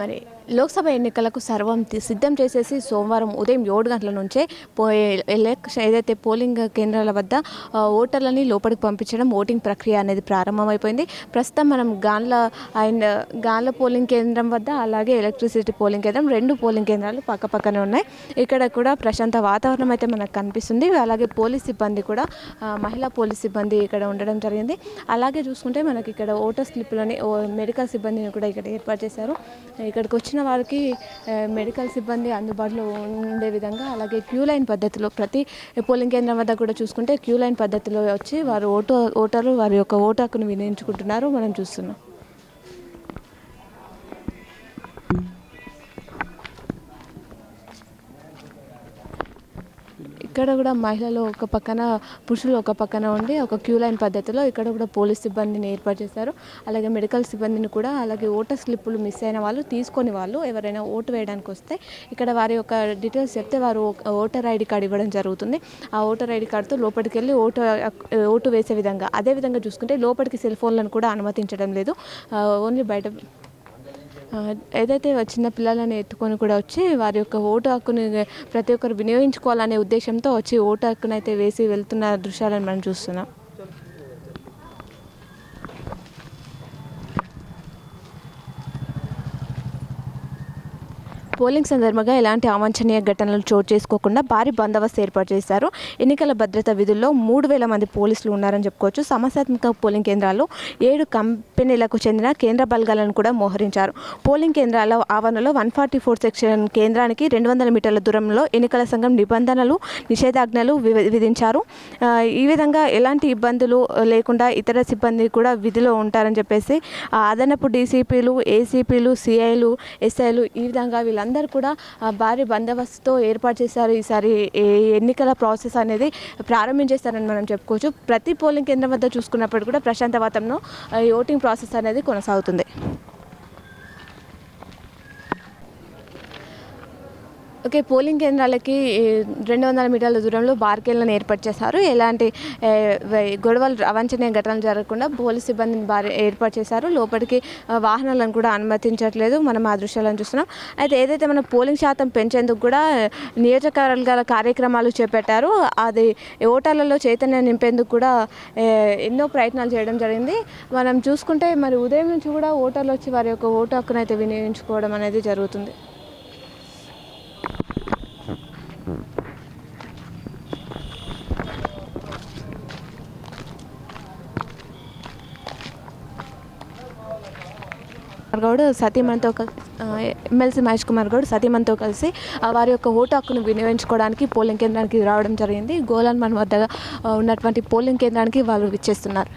మరి లోక్సభ ఎన్నికలకు సర్వం సిద్ధం చేసేసి సోమవారం ఉదయం ఏడు గంటల నుంచే పోయే ఎలక్షన్ ఏదైతే పోలింగ్ కేంద్రాల వద్ద ఓటర్లని లోపలికి పంపించడం ఓటింగ్ ప్రక్రియ అనేది ప్రారంభమైపోయింది. ప్రస్తుతం మనం గాన్ల అండ్ గాన్ల పోలింగ్ కేంద్రం వద్ద అలాగే ఎలక్ట్రిసిటీ పోలింగ్ కేంద్రం రెండు పోలింగ్ కేంద్రాలు పక్క పక్కనే ఉన్నాయి. ఇక్కడ కూడా ప్రశాంత వాతావరణం అయితే మనకు కనిపిస్తుంది. అలాగే పోలీస్ సిబ్బంది కూడా మహిళా పోలీస్ సిబ్బంది ఇక్కడ ఉండడం జరిగింది. అలాగే చూసుకుంటే మనకి ఇక్కడ ఓటర్ స్లిప్లని ఓ మెడికల్ సిబ్బందిని కూడా ఇక్కడ ఏర్పాటు చేశారు. ఇక్కడికి వచ్చిన వారికి మెడికల్ సిబ్బంది అందుబాటులో ఉండే విధంగా అలాగే క్యూ లైన్ పద్ధతిలో ప్రతి పోలింగ్ కేంద్రం వద్ద కూడా చూసుకుంటే క్యూ లైన్ పద్ధతిలో వచ్చి వారు ఓటు ఓటర్లు వారి యొక్క ఓటు హక్కును వినియోగించుకుంటున్నారు. మనం చూస్తున్నాం. ఇక్కడ కూడా మహిళలు ఒక పక్కన పురుషులు ఒక పక్కన ఉండి ఒక క్యూ లైన్ పద్ధతిలో ఇక్కడ కూడా పోలీస్ సిబ్బందిని ఏర్పాటు చేశారు. అలాగే మెడికల్ సిబ్బందిని కూడా అలాగే ఓటర్ స్లిప్పులు మిస్ అయిన వాళ్ళు తీసుకొని వాళ్ళు ఎవరైనా ఓటు వేయడానికి వస్తే ఇక్కడ వారి యొక్క డీటెయిల్స్ చెప్తే వారు ఓటర్ ఐడి కార్డు ఇవ్వడం జరుగుతుంది. ఆ ఓటర్ ఐడి కార్డుతో లోపలికి వెళ్ళి ఓటు ఓటు వేసే విధంగా అదే విధంగా చూసుకుంటే లోపలికి సెల్ ఫోన్లను కూడా అనుమతించడం లేదు. ఓన్లీ బయట ఏదైతే చిన్న పిల్లలని ఎత్తుకొని కూడా వచ్చి వారి యొక్క ఓటు హక్కుని ప్రతి ఒక్కరు వినియోగించుకోవాలనే ఉద్దేశంతో వచ్చి ఓటు హక్కునైతే వేసి వెళ్తున్న దృశ్యాలను మనం చూస్తున్నాం. పోలింగ్ సందర్భంగా ఎలాంటి అవాంఛనీయ ఘటనలు చోటు చేసుకోకుండా భారీ బందోబస్తు ఏర్పాటు చేశారు. ఎన్నికల భద్రత విధుల్లో మూడు వేల మంది పోలీసులు ఉన్నారని చెప్పుకోవచ్చు. సమస్యాత్మక పోలింగ్ కేంద్రాల్లో ఏడు కంపెనీలకు చెందిన కేంద్ర బలగాలను కూడా మోహరించారు. పోలింగ్ కేంద్రాల ఆవరణలో వన్ ఫార్టీ ఫోర్ సెక్షన్ కేంద్రానికి రెండు వందల మీటర్ల దూరంలో ఎన్నికల సంఘం నిబంధనలు నిషేధాజ్ఞలు విధించారు. ఈ విధంగా ఎలాంటి ఇబ్బందులు లేకుండా ఇతర సిబ్బంది కూడా విధిలో ఉంటారని చెప్పేసి అదనపు డీసీపీలు ఏసీపీలు సిఐలు ఎస్ఐలు ఈ విధంగా వీళ్ళ వీళ్ళందరూ కూడా భారీ బందోబస్తుతో ఏర్పాటు చేశారు. ఈసారి ఎన్నికల ప్రాసెస్ అనేది ప్రారంభించేస్తారని మనం చెప్పుకోవచ్చు. ప్రతి పోలింగ్ కేంద్రం వద్ద చూసుకున్నప్పుడు కూడా ప్రశాంత వాతావరణంలో ఈ ఓటింగ్ ప్రాసెస్ అనేది కొనసాగుతుంది. ఓకే పోలింగ్ కేంద్రాలకి రెండు వందల మీటర్ల దూరంలో బార్కేళ్ళను ఏర్పాటు చేశారు. ఎలాంటి గొడవలు అవాంఛనీయ ఘటనలు జరగకుండా పోలీస్ సిబ్బందిని బారి ఏర్పాటు చేశారు. లోపలికి వాహనాలను కూడా అనుమతించట్లేదు మనం ఆ దృశ్యాలను చూస్తున్నాం. అయితే ఏదైతే మన పోలింగ్ శాతం పెంచేందుకు కూడా నియోజకవర్గాల కార్యక్రమాలు చేపట్టారు. అది ఓటర్లలో చైతన్యం నింపేందుకు కూడా ఎన్నో ప్రయత్నాలు చేయడం జరిగింది. మనం చూసుకుంటే మరి ఉదయం నుంచి కూడా ఓటర్లు వచ్చి వారి యొక్క ఓటు హక్కునైతే వినియోగించుకోవడం అనేది జరుగుతుంది. గౌడ్ సతీమణితో కలిసి ఎమ్మెల్సీ మహేష్ కుమార్ గౌడ్ సతీమణితో కలిసి వారి యొక్క ఓటు హక్కును వినియోగించుకోవడానికి పోలింగ్ కేంద్రానికి రావడం జరిగింది. గోలాన్ మన వద్ద ఉన్నటువంటి పోలింగ్ కేంద్రానికి వాళ్ళు విచ్చేస్తున్నారు.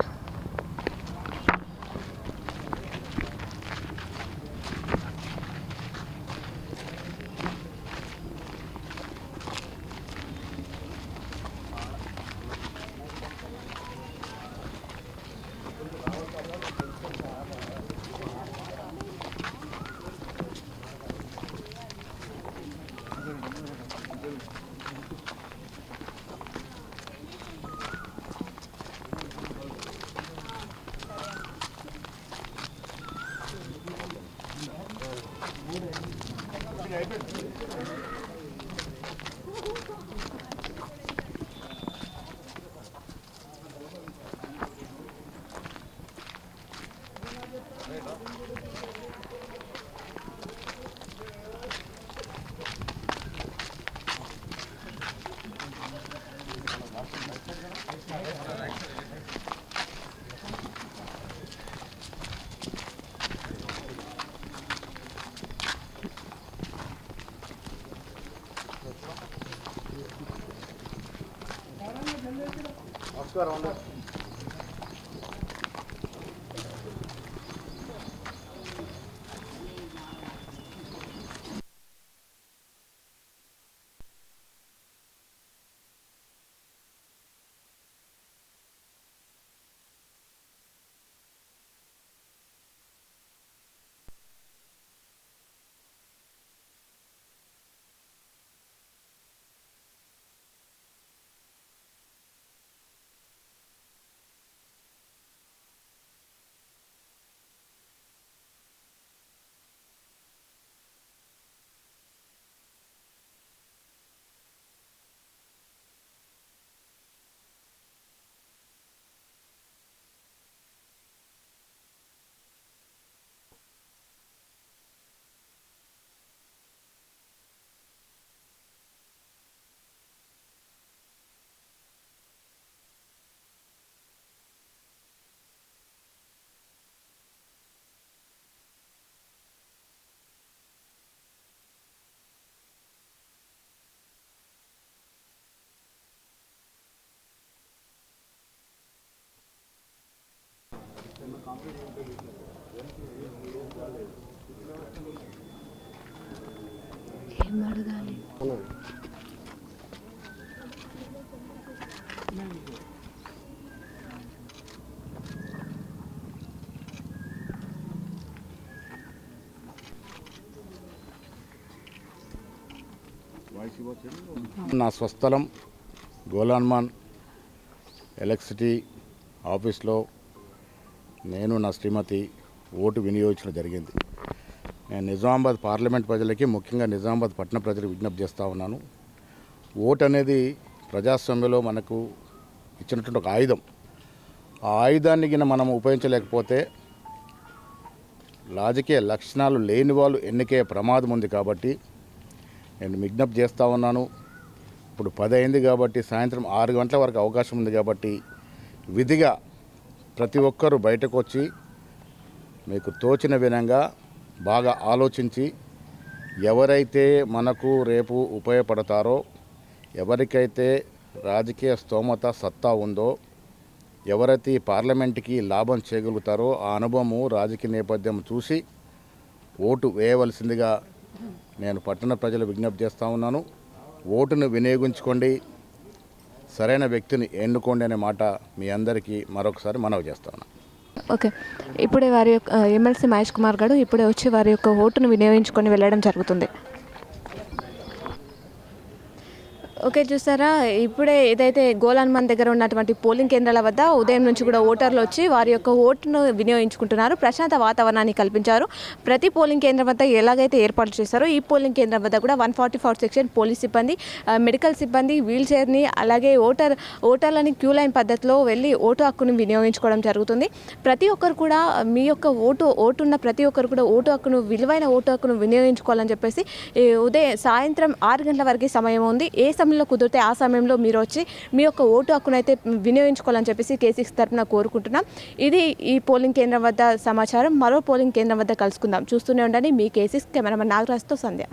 Swear on that. ఏం అడగాలి నా స్వస్థలం గోలాన్మాన్ ఎలక్ట్రిసిటీ ఆఫీస్లో నేను నా శ్రీమతి ఓటు వినియోగించడం జరిగింది. నేను నిజామాబాద్ పార్లమెంట్ ప్రజలకి ముఖ్యంగా నిజామాబాద్ పట్టణ ప్రజలకు విజ్ఞప్తి చేస్తూ ఉన్నాను. ఓటు అనేది ప్రజాస్వామ్యంలో మనకు ఇచ్చినటువంటి ఒక ఆయుధం. ఆ ఆయుధాన్ని గిన మనం ఉపయోగించలేకపోతే రాజకీయ లక్షణాలు లేని వాళ్ళు ఎన్నికే ప్రమాదం ఉంది కాబట్టి నేను విజ్ఞప్తి చేస్తూ ఉన్నాను. ఇప్పుడు పది అయింది కాబట్టి సాయంత్రం ఆరు గంటల వరకు అవకాశం ఉంది కాబట్టి విధిగా ప్రతి ఒక్కరూ బయటకు వచ్చి మీకు తోచిన విధంగా బాగా ఆలోచించి ఎవరైతే మనకు రేపు ఉపయోగపడతారో ఎవరికైతే రాజకీయ స్తోమత సత్తా ఉందో ఎవరైతే ఈ పార్లమెంట్కి లాభం చేయగలుగుతారో ఆ అనుభవము రాజకీయ నేపథ్యం చూసి ఓటు వేయవలసిందిగా నేను పట్టణ ప్రజలు విజ్ఞప్తి చేస్తూ ఉన్నాను. ఓటును వినియోగించుకోండి. సరైన వ్యక్తిని ఎన్నుకోండి అనే మాట మీ అందరికీ మరొకసారి మనవి చేస్తాను ఓకే. ఇప్పుడే వారి యొక్క ఎమ్మెల్సీ మహేష్ కుమార్ గారు ఇప్పుడే వచ్చి వారి యొక్క ఓటును వినియోగించుకొని వెళ్ళడం జరుగుతుంది. ఓకే చూసారా? ఇప్పుడే ఏదైతే గోలాన్మన్ దగ్గర ఉన్నటువంటి పోలింగ్ కేంద్రాల వద్ద ఉదయం నుంచి కూడా ఓటర్లు వచ్చి వారి యొక్క ఓటును వినియోగించుకుంటున్నారు. ప్రశాంత వాతావరణాన్ని కల్పించారు. ప్రతి పోలింగ్ కేంద్రం వద్ద ఎలాగైతే ఏర్పాటు చేశారో ఈ పోలింగ్ కేంద్రం వద్ద కూడా one forty four section police సిబ్బంది మెడికల్ సిబ్బంది వీల్ చైర్ని అలాగే ఓటర్ ఓటర్లని క్యూ లైన్ పద్ధతిలో వెళ్ళి ఓటు హక్కును వినియోగించుకోవడం జరుగుతుంది. ప్రతి ఒక్కరు కూడా మీ యొక్క ఓటు ఓటు ఉన్న ప్రతి ఒక్కరు కూడా ఓటు హక్కును విలువైన ఓటు హక్కును వినియోగించుకోవాలని చెప్పేసి ఉదయం సాయంత్రం ఆరు గంటల వరకు సమయం ఉంది. ఏ సమయంలో కుదిరితే ఆ సమయంలో మీరు వచ్చి మీ యొక్క ఓటు హక్కును అయితే వినియోగించుకోవాలని చెప్పేసి కేసీఎస్ తరఫున కోరుకుంటున్నాం. ఇది ఈ పోలింగ్ కేంద్రం వద్ద సమాచారం. మరో పోలింగ్ కేంద్రం వద్ద కలుసుకుందాం. చూస్తూనే ఉండండి మీ కేసీఎస్ కెమెరామెన్ నాగరాజ్తో సంధ్య.